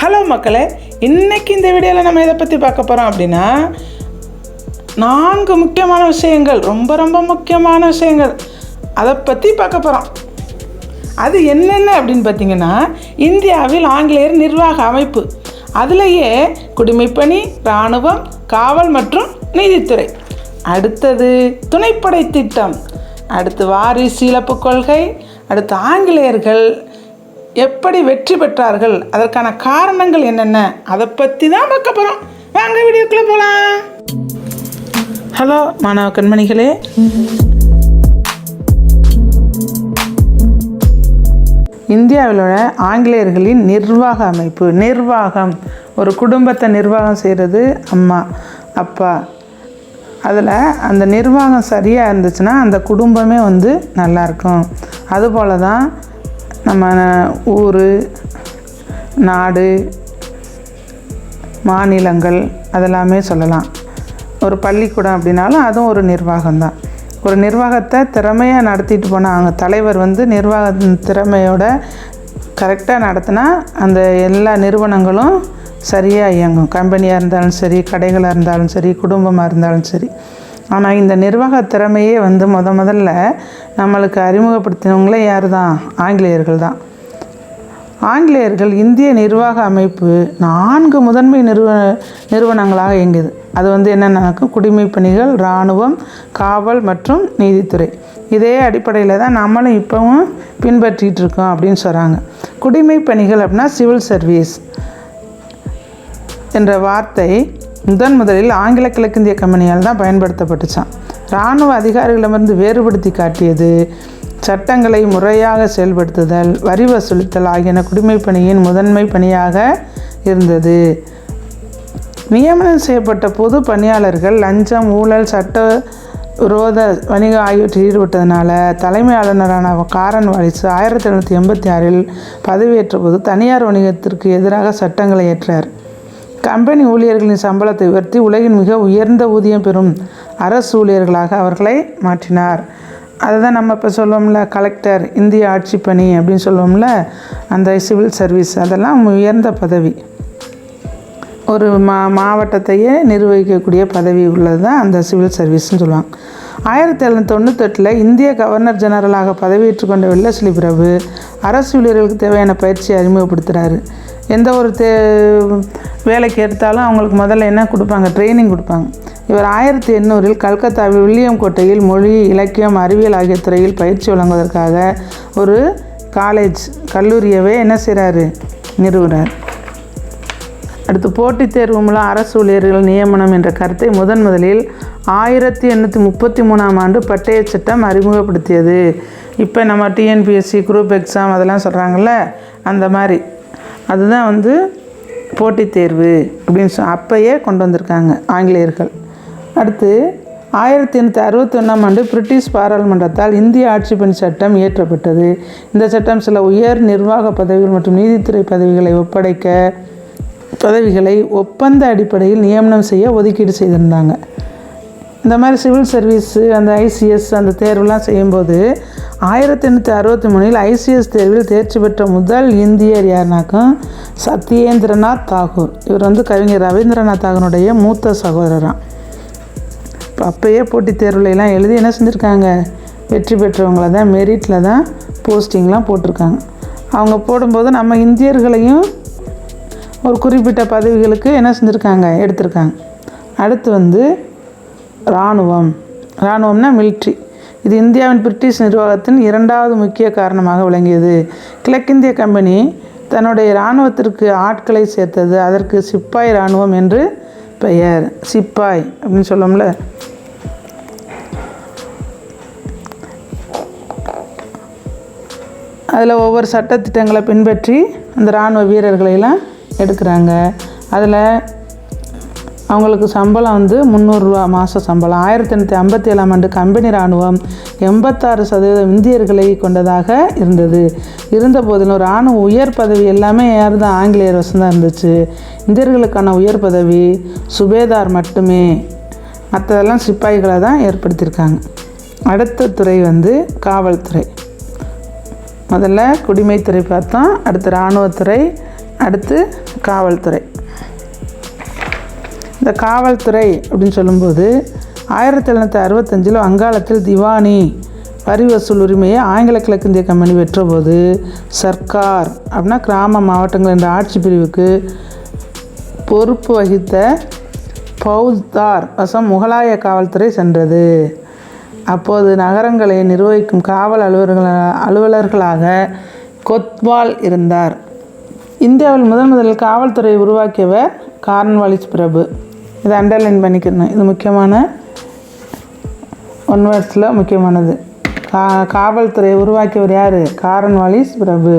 Hello மக்களே இன்றைக்கி இந்த வீடியோவில் நம்ம எதை பற்றி பார்க்க போகிறோம் அப்படின்னா நான்கு முக்கியமான விஷயங்கள் ரொம்ப ரொம்ப முக்கியமான விஷயங்கள். அதை பற்றி பார்க்க போகிறோம் அது என்னென்ன அப்படின்னு பார்த்தீங்கன்னா இந்தியாவில் ஆங்கிலேயர் நிர்வாக அமைப்பு. அதுலேயே குடிமைப்பணி இராணுவம் காவல் மற்றும் நீதித்துறை. அடுத்தது துணைப்படை திட்டம். அடுத்து வாரிசு இழப்பு கொள்கை அடுத்து ஆங்கிலேயர்கள் எப்படி வெற்றி பெற்றார்கள்? அதற்கான காரணங்கள் என்னென்ன? அதை பற்றி தான் பார்க்க போகிறோம் வாங்க வீடியோக்குள்ளே போகலாம் ஹலோ மாணவ கண்மணிகளே. இந்தியாவில் உள்ள ஆங்கிலேயர்களின் நிர்வாக அமைப்பு நிர்வாகம். ஒரு குடும்பத்தை நிர்வாகம் செய்கிறது அம்மா அப்பா. அதில் அந்த நிர்வாகம் சரியாக இருந்துச்சுன்னா அந்த குடும்பமே வந்து நல்லாயிருக்கும் அதுபோல் தான் நம்ம ஊர் நாடு மாநிலங்கள் அதெல்லாமே சொல்லலாம். ஒரு பள்ளிக்கூடம் அப்படின்னாலும் அதுவும் ஒரு நிர்வாகம் தான் ஒரு நிர்வாகத்தை திறமையாக நடத்திட்டு போனால் அவங்க தலைவர் வந்து நிர்வாக திறமையோட கரெக்டாக நடத்தினா அந்த எல்லா நிறுவனங்களும் சரியாக இயங்கும். கம்பெனியாக இருந்தாலும் சரி கடைகளாக இருந்தாலும் சரி குடும்பமாக இருந்தாலும் சரி. ஆனால் இந்த நிர்வாக திறமையே வந்து முத முதல்ல நம்மளுக்கு அறிமுகப்படுத்தினவங்களே யார் தான் ஆங்கிலேயர்கள் தான். ஆங்கிலேயர்கள் இந்திய நிர்வாக அமைப்பு நான்கு முதன்மை நிறுவ நிறுவனங்களாக இயங்குது அது வந்து என்னென்னாக்கும் குடிமை பணிகள் இராணுவம் காவல் மற்றும் நீதித்துறை. இதே அடிப்படையில் தான் நம்மளும் இப்போவும் பின்பற்றிகிட்டு இருக்கோம் அப்படின்னு சொல்கிறாங்க குடிமை பணிகள் அப்படின்னா சிவில் சர்வீஸ் என்ற வார்த்தை முதன் முதலில் ஆங்கில கிழக்கிந்திய கம்பெனியால் தான் பயன்படுத்தப்பட்டுச்சான் இராணுவ அதிகாரிகளிடமிருந்து வேறுபடுத்தி காட்டியது சட்டங்களை முறையாக செயல்படுத்துதல் வரி வசூலித்தல் ஆகியன குடிமைப் பணியின் முதன்மை பணியாக இருந்தது. நியமனம் செய்யப்பட்ட பொது பணியாளர்கள் லஞ்சம் ஊழல் சட்ட விரோத வணிகம் ஆகியவற்றில் ஈடுபட்டதுனால தலைமை ஆளுநரான காரன் வாரிசு ஆயிரத்தி எழுநூற்றி எண்பத்தி ஆறில் பதவியேற்ற போது தனியார் வணிகத்திற்கு எதிராக சட்டங்களை ஏற்றார். கம்பெனி ஊழியர்களின் சம்பளத்தை உயர்த்தி உலகின் மிக உயர்ந்த ஊதியம் பெறும் அரசு ஊழியர்களாக அவர்களை மாற்றினார். அதை தான் நம்ம இப்போ சொல்லுவோம்ல கலெக்டர் இந்திய ஆட்சி பணி அப்படின்னு சொல்லுவோம்ல அந்த சிவில் சர்வீஸ் அதெல்லாம் உயர்ந்த பதவி. ஒரு மா மாவட்டத்தையே நிர்வகிக்கக்கூடிய பதவி உள்ளது தான் அந்த சிவில் சர்வீஸ்னு சொல்லுவாங்க. ஆயிரத்தி எழுநூற்றி தொண்ணூத்தெட்டில் இந்திய கவர்னர் ஜெனரலாக பதவியேற்றுக்கொண்ட கொண்ட வெள்ளஸ்லி பிரபு அரசு ஊழியர்களுக்கு தேவையான பயிற்சியை அறிமுகப்படுத்துகிறாரு எந்த ஒரு தே வேலைக்கு எடுத்தாலும் அவங்களுக்கு முதல்ல என்ன கொடுப்பாங்க? ட்ரைனிங் கொடுப்பாங்க. இவர் ஆயிரத்தி எண்ணூறில் கல்கத்தாவில் வில்லியம் கோட்டையில் மொழி இலக்கியம் அறிவியல் ஆகிய துறையில் பயிற்சி வழங்குவதற்காக ஒரு காலேஜ் கல்லூரியவே என்ன செய்கிறாரு நிறுவனர் அடுத்து போட்டித் தேர்வு மூலம் அரசு ஊழியர்கள் நியமனம் என்ற கருத்தை முதன் முதலில் ஆயிரத்தி எண்ணூற்றி முப்பத்தி மூணாம் ஆண்டு பட்டய சட்டம் அறிமுகப்படுத்தியது. இப்போ நம்ம டிஎன்பிஎஸ்சி குரூப் எக்ஸாம் அதெல்லாம் சொல்கிறாங்கல்ல அந்த மாதிரி. அதுதான் வந்து போட்டித் தேர்வு அப்படின்னு சொ அப்பயே கொண்டு வந்திருக்காங்க ஆங்கிலேயர்கள். அடுத்து ஆயிரத்தி எண்ணூற்றி அறுபத்தி ஒன்றாம் ஆண்டு பிரிட்டிஷ் பாராளுமன்றத்தால் இந்திய ஆட்சி பணி சட்டம் இயற்றப்பட்டது. இந்த சட்டம் சில உயர் நிர்வாக பதவிகள் மற்றும் நீதித்துறை பதவிகளை ஒப்படைக்க பதவிகளை ஒப்பந்த அடிப்படையில் நியமனம் செய்ய ஒதுக்கீடு செய்திருந்தாங்க. இந்த மாதிரி சிவில் சர்வீஸு அந்த ஐசிஎஸ் அந்த தேர்வுலாம் செய்யும்போது ஆயிரத்தி எண்ணூற்றி அறுபத்தி மூணில் ஐசிஎஸ் தேர்வில் தேர்ச்சி பெற்ற முதல் இந்தியர் யாருனாக்கும் சத்யேந்திரநாத் தாகூர். இவர் வந்து கவிஞர் ரவீந்திரநாத் தாகூருடைய மூத்த சகோதரராக இப்போ அப்போயே போட்டித் தேர்வுலாம் எழுதி என்ன செஞ்சுருக்காங்க? வெற்றி பெற்றவங்கள தான் மெரிட்டில் தான் போஸ்டிங்லாம் போட்டிருக்காங்க. அவங்க போடும்போது நம்ம இந்தியர்களையும் ஒரு குறிப்பிட்ட பதவிகளுக்கு என்ன செஞ்சுருக்காங்க? எடுத்திருக்காங்க. அடுத்து வந்து இராணுவம் இராணுவம்னா மிலிட்ரி இது இந்தியாவின் பிரிட்டிஷ் நிர்வாகத்தின் இரண்டாவது முக்கிய காரணமாக விளங்கியது. கிழக்கிந்திய கம்பெனி தன்னுடைய இராணுவத்திற்கு ஆட்களை சேர்த்தது. அதற்கு சிப்பாய் இராணுவம் என்று பெயர். சிப்பாய் அப்படின்னு சொல்லோம்ல அதில் ஒவ்வொரு சட்டத்திட்டங்களை பின்பற்றி அந்த இராணுவ வீரர்களையெல்லாம் எடுக்கிறாங்க. அதில் அவங்களுக்கு சம்பளம் வந்து முந்நூறுரூவா மாத சம்பளம். ஆயிரத்தி எண்ணூற்றி ஐம்பத்தி ஏழாம் ஆண்டு கம்பெனி இராணுவம் எண்பத்தாறு சதவீதம் இந்தியர்களை கொண்டதாக இருந்தது. இருந்த போதிலும் இராணுவ உயர் பதவி எல்லாமே யார் தான்? ஆங்கிலேயர் வசம்தான் இருந்துச்சு. இந்தியர்களுக்கான உயர் பதவி சுபேதார் மட்டுமே. மற்றதெல்லாம் சிப்பாய்களை தான் ஏற்படுத்தியிருக்காங்க. அடுத்த துறை வந்து காவல்துறை. முதல்ல குடிமைத்துறை பார்த்தோம் அடுத்து இராணுவத்துறை அடுத்து காவல்துறை. இந்த காவல்துறை அப்படின்னு சொல்லும்போது ஆயிரத்தி எழுநூற்றி அறுபத்தஞ்சில் வங்காளத்தில் திவானி வரி வசூல் உரிமையை ஆங்கில கிழக்கிந்திய கம்பெனி பெற்றபோது சர்க்கார் அப்படின்னா கிராம மாவட்டங்கள் என்ற ஆட்சி பிரிவுக்கு பொறுப்பு வகித்த பௌத்தார் வசம் முகலாய காவல்துறை சென்றது. அப்போது நகரங்களை நிர்வகிக்கும் காவல் அலுவலர்கள் அலுவலர்களாக கொத்வால் இருந்தார். இந்தியாவில் முதன் முதலில் காவல்துறையை உருவாக்கியவர் கார்ன்வாலிஸ் பிரபு. இதை அண்டர்லைன் பண்ணிக்கணும். இது முக்கியமான ஒன் வேர்ட்ஸில் முக்கியமானது. கா காவல்துறையை உருவாக்கியவர் யார்? காரன் வாலிஸ் பிரபு.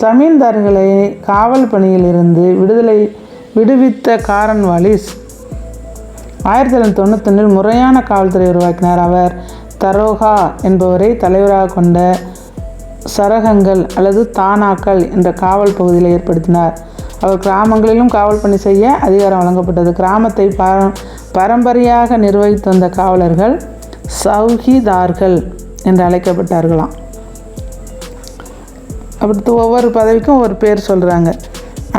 ஜமீன்தார்களை காவல் பணியிலிருந்து விடுதலை விடுவித்த காரன் வாலிஸ். ஆயிரத்தி தொள்ளாயிரத்தி தொண்ணூத்தொன்னில் முறையான காவல்துறை உருவாக்கினார் அவர். தரோகா என்பவரை தலைவராக கொண்ட சரகங்கள் அல்லது தானாக்கள் என்ற காவல் பகுதியில் ஏற்படுத்தினார். அவர் கிராமங்களிலும் காவல் பணி செய்ய அதிகாரம் வழங்கப்பட்டது. கிராமத்தை பர பரம்பரையாக நிர்வகித்து வந்த காவலர்கள் சௌஹிதார்கள் என்று அழைக்கப்பட்டார்களாம். அடுத்து ஒவ்வொரு பதவிக்கும் ஒரு பேர் சொல்கிறாங்க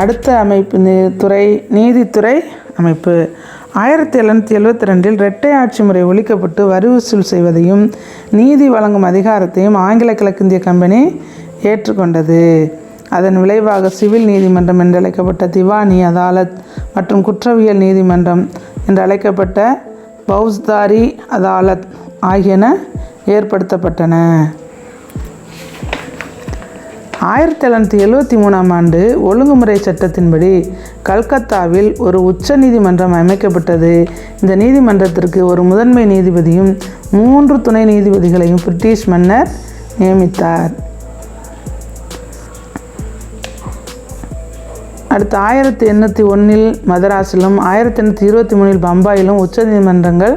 அடுத்த அமைப்பு துறை நீதித்துறை அமைப்பு. ஆயிரத்தி எழுநூற்றி எழுபத்தி ரெண்டில் இரட்டை ஆட்சி முறை ஒழிக்கப்பட்டு வரி வசூல் செய்வதையும் நீதி வழங்கும் அதிகாரத்தையும் ஆங்கில கிழக்கிந்திய கம்பெனி ஏற்றுக்கொண்டது. அதன் விளைவாக சிவில் நீதிமன்றம் என்று அழைக்கப்பட்ட திவானி அதாலத் மற்றும் குற்றவியல் நீதிமன்றம் என்று அழைக்கப்பட்ட பௌஸ்தாரி அதாலத் ஆகியன ஏற்படுத்தப்பட்டன. ஆயிரத்தி தொள்ளாயிரத்தி எழுவத்தி மூணாம் ஆண்டு ஒழுங்குமுறை சட்டத்தின்படி கல்கத்தாவில் ஒரு உச்ச நீதிமன்றம் அமைக்கப்பட்டது. இந்த நீதிமன்றத்திற்கு ஒரு முதன்மை நீதிபதியும் மூன்று துணை நீதிபதிகளையும் பிரிட்டிஷ் மன்னர் நியமித்தார். அடுத்து ஆயிரத்தி எண்ணூற்றி ஒன்றில் மதராஸிலும் ஆயிரத்தி எண்ணூற்றி இருபத்தி மூணில் பம்பாயிலும் உச்சநீதிமன்றங்கள்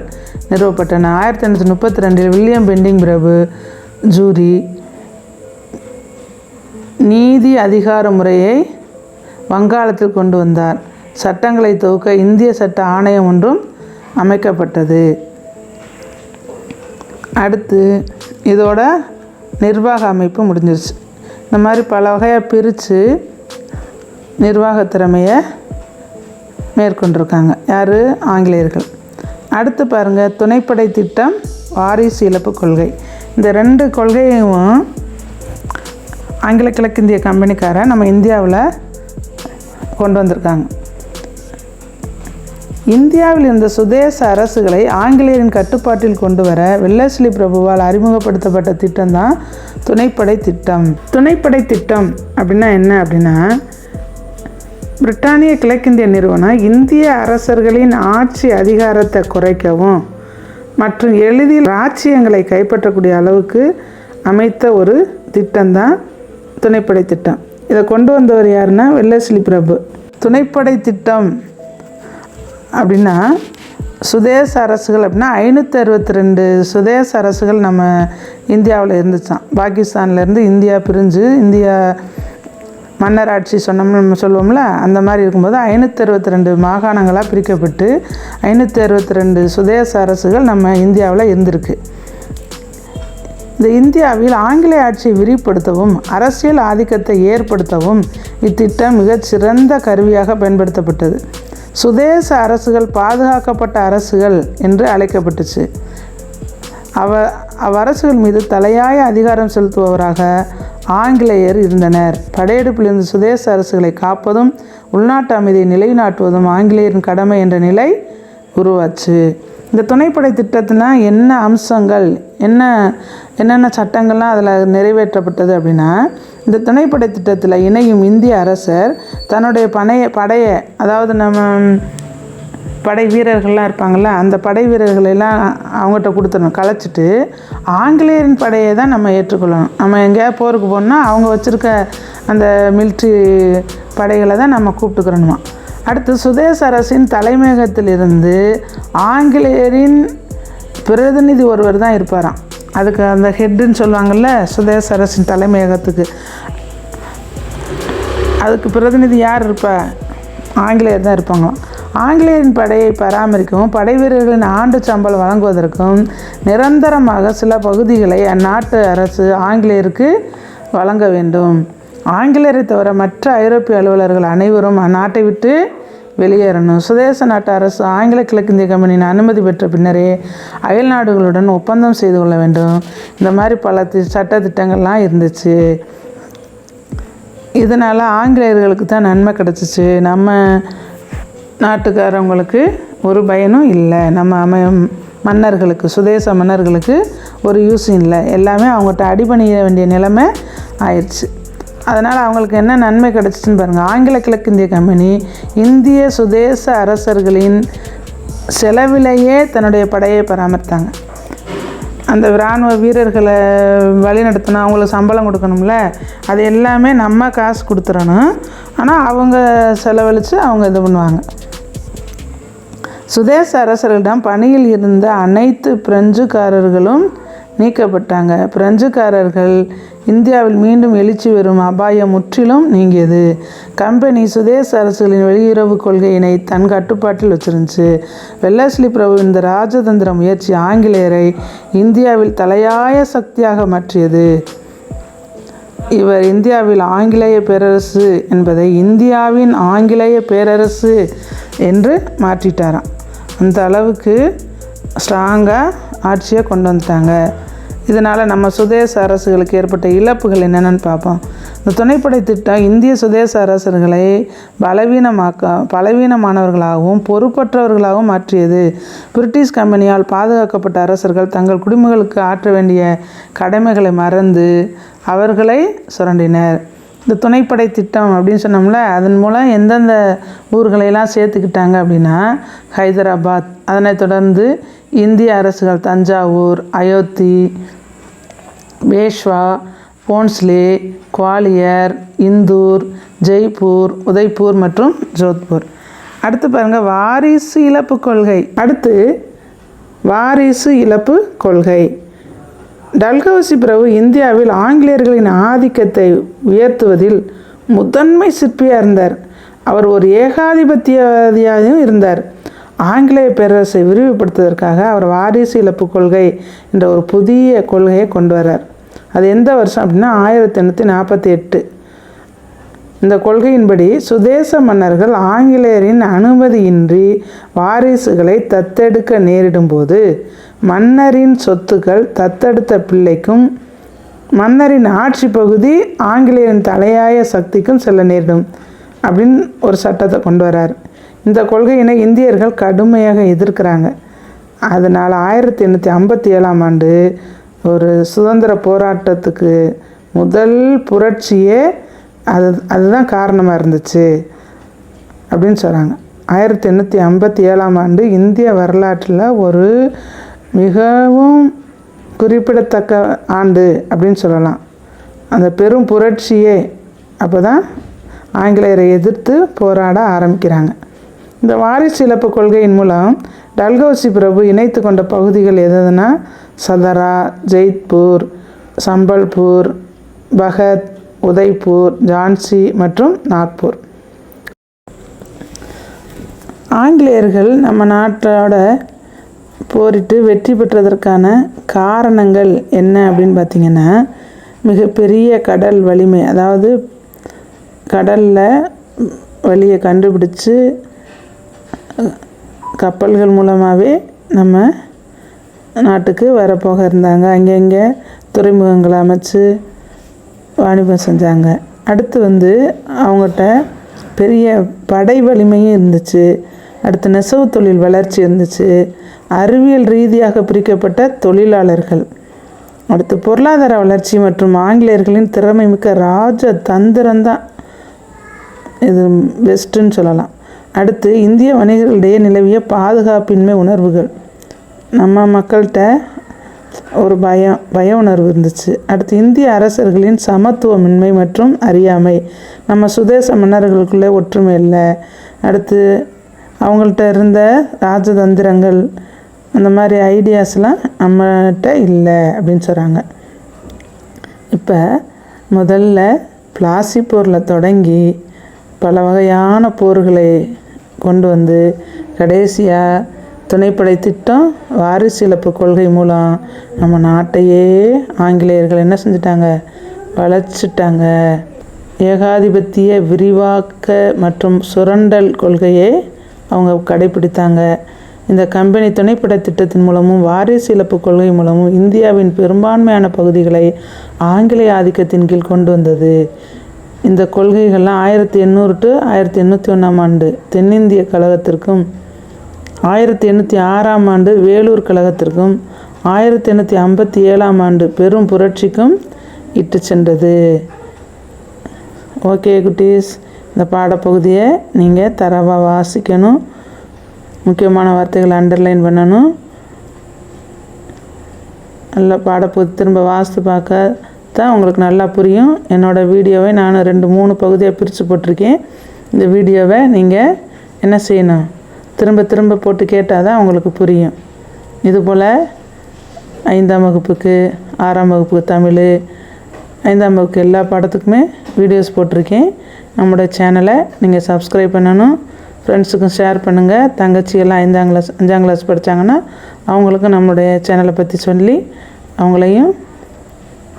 நிறுவப்பட்டன. ஆயிரத்தி எண்ணூற்றி முப்பத்தி ரெண்டில் வில்லியம் பெண்டிங் பிரபு ஜூரி நீதி அதிகார முறையை வங்காளத்தில் கொண்டு வந்தார். சட்டங்களை தொகுக்க இந்திய சட்ட ஆணையம் ஒன்றும் அமைக்கப்பட்டது. அடுத்து இதோட நிர்வாக அமைப்பு முடிஞ்சிருச்சு. இந்த மாதிரி பல வகையாக பிரித்து நிர்வாக திறமையை மேற்கொண்டிருக்காங்க. யார்? ஆங்கிலேயர்கள். அடுத்து பாருங்கள் துணைப்படை திட்டம் வாரிசு இழப்பு கொள்கை. இந்த ரெண்டு கொள்கையும் ஆங்கில கிழக்கிந்திய கம்பெனிக்காரன் நம்ம இந்தியாவில் கொண்டு வந்திருக்காங்க. இந்தியாவில் இருந்த சுதேச அரசுகளை ஆங்கிலேயரின் கட்டுப்பாட்டில் கொண்டு வர வெள்ளஸ்லி பிரபுவால் அறிமுகப்படுத்தப்பட்ட திட்டம் தான் துணைப்படை திட்டம். துணைப்படை திட்டம் அப்படின்னா என்ன அப்படின்னா பிரிட்டானிய கிழக்கிந்திய நிறுவனம் இந்திய அரசர்களின் ஆட்சி அதிகாரத்தை குறைக்கவும் மற்றும் எளிதில் ராச்சியங்களை கைப்பற்றக்கூடிய அளவுக்கு அமைத்த ஒரு திட்டம்தான் துணைப்படை திட்டம். இதை கொண்டு வந்தவர் யாருன்னா வெள்ளஸ்லி பிரபு. துணைப்படை திட்டம் அப்படின்னா சுதேச அரசுகள் அப்படின்னா ஐநூற்றி அறுபத்தி ரெண்டு சுதேச அரசுகள் நம்ம இந்தியாவில் இருந்துச்சான் பாகிஸ்தான்லேருந்து இந்தியா பிரிஞ்சு இந்தியா மன்னர் ஆட்சி சொன்னோம்னு நம்ம சொல்லுவோம்ல அந்த மாதிரி இருக்கும்போது ஐநூற்றி அறுபத்தி ரெண்டு மாகாணங்களாக பிரிக்கப்பட்டு ஐநூற்றி அறுபத்தி ரெண்டு சுதேச அரசுகள் நம்ம இந்தியாவில் இருந்திருக்கு. இந்த இந்தியாவில் ஆங்கிலேய ஆட்சியை விரிவுபடுத்தவும் அரசியல் ஆதிக்கத்தை ஏற்படுத்தவும் இத்திட்டம் மிகச் சிறந்த கருவியாக பயன்படுத்தப்பட்டது. சுதேச அரசுகள் பாதுகாக்கப்பட்ட அரசுகள் என்று அழைக்கப்பட்டுச்சு. அவ அவ்வரசுகள் மீது தலையாய அதிகாரம் செலுத்துபவராக ஆங்கிலேயர் இருந்தனர். படையெடுப்பிலிருந்து சுதேச அரசுகளை காப்பதும் உள்நாட்டு அமைதியை நிலைநாட்டுவதும் ஆங்கிலேயரின் கடமை என்ற நிலை உருவாச்சு. இந்த துணைப்படை திட்டத்தினா என்ன அம்சங்கள் என்ன என்னென்ன சட்டங்கள்லாம் அதில் நிறைவேற்றப்பட்டது அப்படின்னா இந்த துணைப்படை திட்டத்தில் இணையும் இந்திய அரசர் தன்னுடைய பனைய படையை அதாவது நம்ம படை வீரர்கள்லாம் இருப்பாங்கள்ல அந்த படை வீரர்களெல்லாம் அவங்ககிட்ட கொடுத்துடணும். கலைச்சிட்டு ஆங்கிலேயரின் படையை தான் நம்ம ஏற்றுக்கொள்ளணும். நம்ம எங்கேயாவது போருக்கு போகணுன்னா அவங்க வச்சுருக்க அந்த மிலிட்ரி படைகளை தான் நம்ம கூப்பிட்டுக்கிறணுமா. அடுத்து சுதேச அரசின் தலைமையகத்திலிருந்து ஆங்கிலேயரின் பிரதிநிதி ஒருவர் தான் இருப்பாராம். அதுக்கு அந்த ஹெட்டுன்னு சொல்லுவாங்கள்ல சுதேச அரசின் தலைமையகத்துக்கு. அதுக்கு பிரதிநிதி யார் இருப்பா? ஆங்கிலேயர் தான் இருப்பாங்களாம். ஆங்கிலேயரின் படையை பராமரிக்கவும் படை வீரர்களின் ஆண்டு சம்பளம் வழங்குவதற்கும் நிரந்தரமாக சில பகுதிகளை அந்நாட்டு அரசு ஆங்கிலேயருக்கு வழங்க வேண்டும். ஆங்கிலேயரை தவிர மற்ற ஐரோப்பிய அலுவலர்கள் அனைவரும் அந்நாட்டை விட்டு வெளியேறணும். சுதேச நாட்டு அரசு ஆங்கில கிழக்கிந்திய கம்பெனியின் அனுமதி பெற்ற பின்னரே அயல் நாடுகளுடன் ஒப்பந்தம் செய்து கொள்ள வேண்டும். இந்த மாதிரி பல தி சட்ட திட்டங்கள்லாம் இருந்துச்சு. இதனால் ஆங்கிலேயர்களுக்கு தான் நன்மை கிடச்சிச்சு. நம்ம நாட்டுக்காரவங்களுக்கு ஒரு பயனும் இல்லை. நம்ம அம மன்னர்களுக்கு சுதேச மன்னர்களுக்கு ஒரு யூஸும் இல்லை. எல்லாமே அவங்ககிட்ட அடிபணிய வேண்டிய நிலைமை ஆயிடுச்சு. அதனால் அவங்களுக்கு என்ன நன்மை கிடச்சிச்சின்னு பாருங்கள் ஆங்கில கிழக்கிந்திய கம்பெனி இந்திய சுதேச அரசர்களின் செலவிலேயே தன்னுடைய படையை பராமரித்தாங்க. அந்த இராணுவ வீரர்களை வழிநடத்தணும் அவங்களுக்கு சம்பளம் கொடுக்கணும்ல? அது எல்லாமே நம்ம காசு கொடுத்துறணும் ஆனால் அவங்க செலவழித்து அவங்க இது பண்ணுவாங்க. சுதேச அரசர்களிடம் பணியில் இருந்த அனைத்து பிரெஞ்சுக்காரர்களும் நீக்கப்பட்டாங்க. பிரெஞ்சுக்காரர்கள் இந்தியாவில் மீண்டும் எழுச்சி வரும் அபாயம் முற்றிலும் நீங்கியது. கம்பெனி சுதேச அரசுகளின் வெளியுறவு கொள்கையினை தன் கட்டுப்பாட்டில் வச்சிருந்துச்சு. வெள்ளஸ்லி பிரபு இந்த ராஜதந்திர முயற்சி ஆங்கிலேயரை இந்தியாவில் தலையாய சக்தியாக மாற்றியது. இவர் இந்தியாவில் ஆங்கிலேய பேரரசு என்பதை இந்தியாவின் ஆங்கிலேய பேரரசு என்று மாற்றிட்டாராம். அந்த அளவுக்கு ஸ்ட்ராங்காக ஆட்சியை கொண்டு வந்துட்டாங்க. இதனால் நம்ம சுதேச அரசுகளுக்கு ஏற்பட்ட இழப்புகள் என்னென்னு பார்ப்போம். இந்த துணைப்படை திட்டம் இந்திய சுதேச அரசர்களை பலவீனமாக்க பலவீனமானவர்களாகவும் பொறுப்பற்றவர்களாகவும் மாற்றியது. பிரிட்டிஷ் கம்பெனியால் பாதுகாக்கப்பட்ட அரசர்கள் தங்கள் குடும்பங்களுக்கு ஆற்ற வேண்டிய கடமைகளை மறந்து அவர்களை சுரண்டினர். இந்த துணைப்படை திட்டம் அப்படின்னு சொன்னோம்ல அதன் மூலம் எந்தெந்த ஊர்களையெல்லாம் சேர்த்துக்கிட்டாங்க அப்படின்னா ஹைதராபாத் அதனைத் தொடர்ந்து இந்திய அரசுகள் தஞ்சாவூர் அயோத்தி பேஷ்வா போன்ஸ்லே குவாலியர் இந்தூர் ஜெய்ப்பூர் உதய்பூர் மற்றும் ஜோத்பூர். அடுத்து பாருங்கள் வாரிசு இழப்பு கொள்கை. அடுத்து வாரிசு இழப்பு கொள்கை. டல்கவுசி பிரபு இந்தியாவில் ஆங்கிலேயர்களின் ஆதிக்கத்தை உயர்த்துவதில் முதன்மை சிற்பியாக இருந்தார். அவர் ஒரு ஏகாதிபத்தியவாதியாகவும் இருந்தார். ஆங்கிலேய பேரரசை விரிவுபடுத்துவதற்காக அவர் வாரிசு இழப்பு கொள்கை என்ற ஒரு புதிய கொள்கையை கொண்டு வரார் அது எந்த வருஷம் அப்படின்னா ஆயிரத்தி எண்ணூற்றி நாற்பத்தி எட்டு. இந்த கொள்கையின்படி சுதேச மன்னர்கள் ஆங்கிலேயரின் அனுமதியின்றி வாரிசுகளை தத்தெடுக்க நேரிடும்போது மன்னரின் சொத்துக்கள் தத்தெடுத்த பிள்ளைக்கும் மன்னரின் ஆட்சி பகுதி ஆங்கிலேயரின் தலையாய சக்திக்கும் செல்ல நேரிடும் அப்படின்னு ஒரு சட்டத்தை கொண்டு வரார். இந்த கொள்கையினை இந்தியர்கள் கடுமையாக எதிர்க்கிறாங்க. அதனால் ஆயிரத்தி எண்ணூற்றி ஐம்பத்தி ஏழாம் ஆண்டு ஒரு சுதந்திர போராட்டத்துக்கு முதல் புரட்சியே அது அதுதான் காரணமாக இருந்துச்சு அப்படின்னு சொல்கிறாங்க ஆயிரத்தி எண்ணூற்றி ஐம்பத்தி ஏழாம் ஆண்டு இந்திய வரலாற்றில் ஒரு மிகவும் குறிப்பிடத்தக்க ஆண்டு அப்படின்னு சொல்லலாம். அந்த பெரும் புரட்சியே அப்போ தான் ஆங்கிலேயரை எதிர்த்து போராட ஆரம்பிக்கிறாங்க. இந்த வாரிசு இழப்பு கொள்கையின் மூலம் டல்கௌசி பிரபு இணைத்து கொண்ட பகுதிகள் எதுனா சதரா ஜெய்த்பூர் சம்பல்பூர் பகத் உதய்பூர் ஜான்சி மற்றும் நாக்பூர். ஆங்கிலேயர்கள் நம்ம நாட்டோட போரிட்டு வெற்றி பெற்றதற்கான காரணங்கள் என்ன அப்படின்னு பார்த்திங்கன்னா மிகப்பெரிய கடல் வலிமை அதாவது கடலில் வழியை கண்டுபிடிச்சு கப்பல்கள் மூலமாகவே நம்ம நாட்டுக்கு வரப்போக இருந்தாங்க. அங்கங்கே துறைமுகங்களை அமைச்சு வாணிபம் செஞ்சாங்க. அடுத்து வந்து அவங்ககிட்ட பெரிய படை வலிமையும் இருந்துச்சு. அடுத்து நெசவு தொழில் வளர்ச்சி இருந்துச்சு. அறிவியல் ரீதியாக பிரிக்கப்பட்ட தொழிலாளர்கள். அடுத்து பொருளாதார வளர்ச்சி மற்றும் ஆங்கிலேயர்களின் திறமை மிக்க ராஜ தந்திரம்தான் இது பெஸ்ட்டுன்னு சொல்லலாம். அடுத்து இந்திய வணிகர்களிடையே நிலவிய பாதுகாப்பின்மை உணர்வுகள். நம்ம மக்கள்கிட்ட ஒரு பயம் பய உணர்வு இருந்துச்சு. அடுத்து இந்திய அரசர்களின் சமத்துவமின்மை மற்றும் அறியாமை. நம்ம சுதேச மன்னர்களுக்குள்ளே ஒற்றுமை இல்லை. அடுத்து அவங்கள்ட்ட இருந்த ராஜதந்திரங்கள் அந்த மாதிரி ஐடியாஸ்லாம் நம்மகிட்ட இல்லை அப்படின்னு சொல்கிறாங்க இப்போ முதல்ல பிளாசி போரில் தொடங்கி பல வகையான போர்களை கொண்டு வந்து கடைசியாக துணைப்படை திட்டம் வாரிசு இழப்பு கொள்கை மூலம் நம்ம நாட்டையே ஆங்கிலேயர்கள் என்ன செஞ்சிட்டாங்க? வளர்ச்சிட்டாங்க. ஏகாதிபத்திய விரிவாக்க மற்றும் சுரண்டல் கொள்கையை அவங்க கடைபிடித்தாங்க இந்த கம்பெனி துணைப்பட திட்டத்தின் மூலமும் வாரிசு இழப்பு கொள்கை மூலமும் இந்தியாவின் பெரும்பான்மையான பகுதிகளை ஆங்கிலேய ஆதிக்கத்தின் கீழ் கொண்டு வந்தது. இந்த கொள்கைகள்லாம் ஆயிரத்தி எண்ணூறு டு ஆயிரத்தி எண்ணூற்றி ஒன்றாம் ஆண்டு தென்னிந்திய கழகத்திற்கும் ஆயிரத்தி எண்ணூற்றி ஆறாம் ஆண்டு வேலூர் கழகத்திற்கும் ஆயிரத்தி எண்ணூற்றி ஐம்பத்தி ஏழாம் ஆண்டு பெரும் புரட்சிக்கும் இட்டு சென்றது. ஓகே குட்டீஸ் இந்த பாடப்பகுதியை நீங்கள் தரவாக வாசிக்கணும். முக்கியமான வார்த்தைகளை அண்டர்லைன் பண்ணணும். நல்லா பாடப்பகுதி திரும்ப வாசித்து பார்க்க தான் உங்களுக்கு நல்லா புரியும். என்னோடய வீடியோவை நான் ரெண்டு மூணு பகுதியாக பிரித்து போட்டிருக்கேன். இந்த வீடியோவை நீங்கள் என்ன செய்யணும்? திரும்ப திரும்ப போட்டு கேட்டால் தான் அவங்களுக்கு புரியும் இதுபோல் ஐந்தாம் வகுப்புக்கு ஆறாம் வகுப்புக்கு தமிழ் ஐந்தாம் வகுப்பு எல்லா பாடத்துக்குமே வீடியோஸ் போட்டிருக்கேன். நம்மளோட சேனலை நீங்கள் சப்ஸ்கிரைப் பண்ணணும். ஃப்ரெண்ட்ஸுக்கும் ஷேர் பண்ணுங்கள் தங்கச்சிகள்லாம் ஐந்தாம் கிளாஸ் அஞ்சாம் கிளாஸ் படித்தாங்கன்னா அவங்களுக்கும் நம்மளுடைய சேனலை பற்றி சொல்லி அவங்களையும்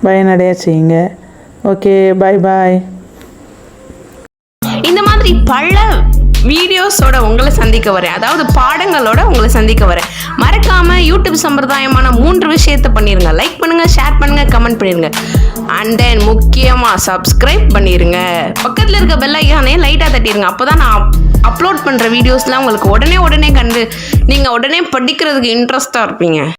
பயனடைய செய்யுங்க. ஓகே பாய் பாய் இந்த மாதிரி பல வீடியோஸோட உங்களை சந்திக்க வரேன். அதாவது பாடங்களோட உங்களை சந்திக்க வரேன். மறக்காம யூடியூப் சம்பிரதாயமான மூன்று விஷயத்தை பண்ணிருங்க. லைக் பண்ணுங்க ஷேர் பண்ணுங்க கமெண்ட் பண்ணிருங்க. அண்ட் தென் முக்கியமா சப்ஸ்கிரைப் பண்ணிருங்க. பக்கத்தில் இருக்க பெல் ஐக்கானே லைட்டாக தட்டிடுங்க அப்பதான் நான் அப்லோட் பண்ற வீடியோஸ்லாம் உங்களுக்கு உடனே உடனே கண்டு நீங்க உடனே படிக்கிறதுக்கு இன்ட்ரெஸ்ட்டாக இருப்பீங்க.